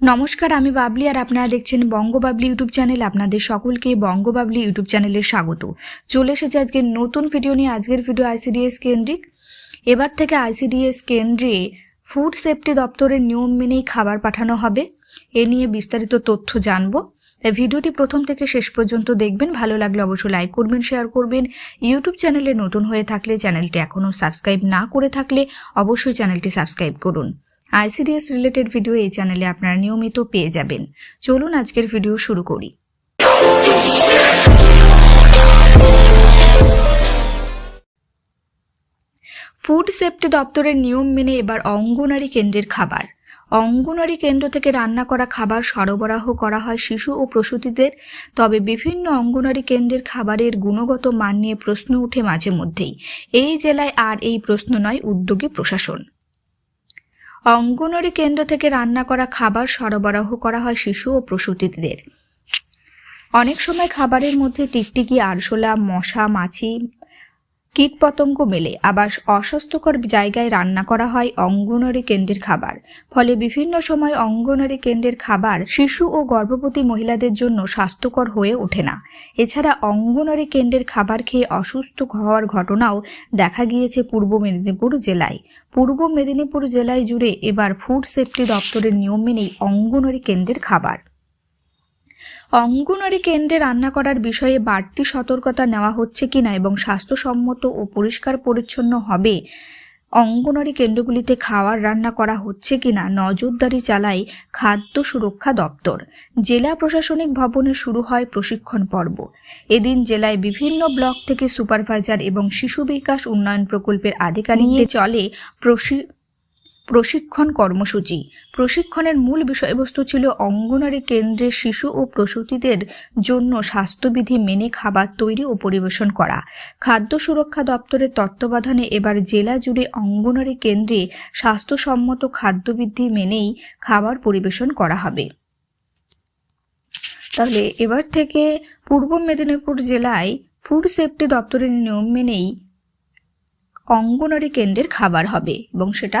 নমস্কার, আমি বাবলি আর আপনারা দেখছেন বঙ্গবাবলি ইউটিউব চ্যানেল। আপনাদের সকলকে বঙ্গবাবলি ইউটিউব চ্যানেলে স্বাগত। চলে এসেছে আজকে নতুন ভিডিও নিয়ে, আজকের ভিডিও আইসিডিএস কেন্দ্রিক। এবার থেকে আইসিডিএস কেন্দ্রে ফুড সেফটি দপ্তরের নিয়ম মেনেই খাবার পাঠানো হবে। এ নিয়ে বিস্তারিত তথ্য জানব। তাই ভিডিওটি প্রথম থেকে শেষ পর্যন্ত দেখবেন। ভালো লাগলে অবশ্যই লাইক করবেন শেয়ার করবেন। ইউটিউব চ্যানেলে নতুন হয়ে থাকলে চ্যানেলটি এখনও সাবস্ক্রাইব না করে থাকলে অবশ্যই চ্যানেলটি সাবস্ক্রাইব করুন। আইসিডিএস রিলেটেড ভিডিও এই চ্যানেলে আপনারা নিয়মিত পেয়ে যাবেন। চলুন আজকের ভিডিও শুরু করি। ফুড সেফটি দপ্তরের নিয়ম মেনে এবার অঙ্গনারী কেন্দ্রের খাবার। অঙ্গনারী কেন্দ্র থেকে রান্না করা খাবার সরবরাহ করা হয় শিশু ও প্রসূতিদের, তবে বিভিন্ন অঙ্গনারী কেন্দ্রের খাবারের গুণগত মান নিয়ে প্রশ্ন উঠে মাঝে মধ্যেই। এই জেলায় আর এই প্রশ্ন নয়, উদ্যোগী প্রশাসন। অঙ্গনওয়াড়ি কেন্দ্র থেকে রান্না করা খাবার সরবরাহ করা হয় শিশু ও প্রসূতিদের। অনেক সময় খাবারের মধ্যে টিকটিকি, আরশোলা, মশা, মাছি কীটপতঙ্গ মেলে। আবার অস্বাস্থ্যকর জায়গায় রান্না করা হয় অঙ্গনওয়াড়ি কেন্দ্রের খাবার। ফলে বিভিন্ন সময় অঙ্গনওয়াড়ি কেন্দ্রের খাবার শিশু ও গর্ভবতী মহিলাদের জন্য স্বাস্থ্যকর হয়ে ওঠে না। এছাড়া অঙ্গনওয়াড়ি কেন্দ্রের খাবার খেয়ে অসুস্থ হওয়ার ঘটনাও দেখা গিয়েছে পূর্ব মেদিনীপুর জেলায়। পূর্ব মেদিনীপুর জেলায় জুড়ে এবার ফুড সেফটি দপ্তরের নিয়ম মেনেই অঙ্গনওয়াড়ি কেন্দ্রের খাবার। অঙ্গনওয়াড়ি কেন্দ্রে রান্না করার বিষয়ে বাড়তি সতর্কতা নেওয়া হচ্ছে কিনা এবং স্বাস্থ্যসম্মত ও পরিষ্কার পরিচ্ছন্ন হবে? অঙ্গনওয়াড়ি কেন্দ্রগুলিতে খাওয়ার রান্না করা হচ্ছে কিনা নজরদারি চালায় খাদ্য সুরক্ষা দপ্তর। জেলা প্রশাসনিক ভবনে শুরু হয় প্রশিক্ষণ পর্ব। এদিন জেলায় বিভিন্ন ব্লক থেকে সুপারভাইজার এবং শিশু বিকাশ উন্নয়ন প্রকল্পের আধিকারিক চলে প্রশি প্রশিক্ষণ কর্মসূচি। প্রশিক্ষণের মূল বিষয়বস্তু ছিল অঙ্গনারী কেন্দ্রে শিশু ও প্রসূতিদের জন্য স্বাস্থ্যবিধি মেনে খাবার তৈরি ও পরিবেশন করা। খাদ্য সুরক্ষা দপ্তরের তত্ত্বাবধানে এবার জেলা জুড়ে অঙ্গনারী কেন্দ্রে স্বাস্থ্যসম্মত খাদ্যবিধি মেনেই খাবার পরিবেশন করা হবে। তাহলে এবার থেকে পূর্ব মেদিনীপুর জেলায় ফুড সেফটি দপ্তরের নিয়ম মেনেই অঙ্গনারী কেন্দ্রের খাবার হবে এবং সেটা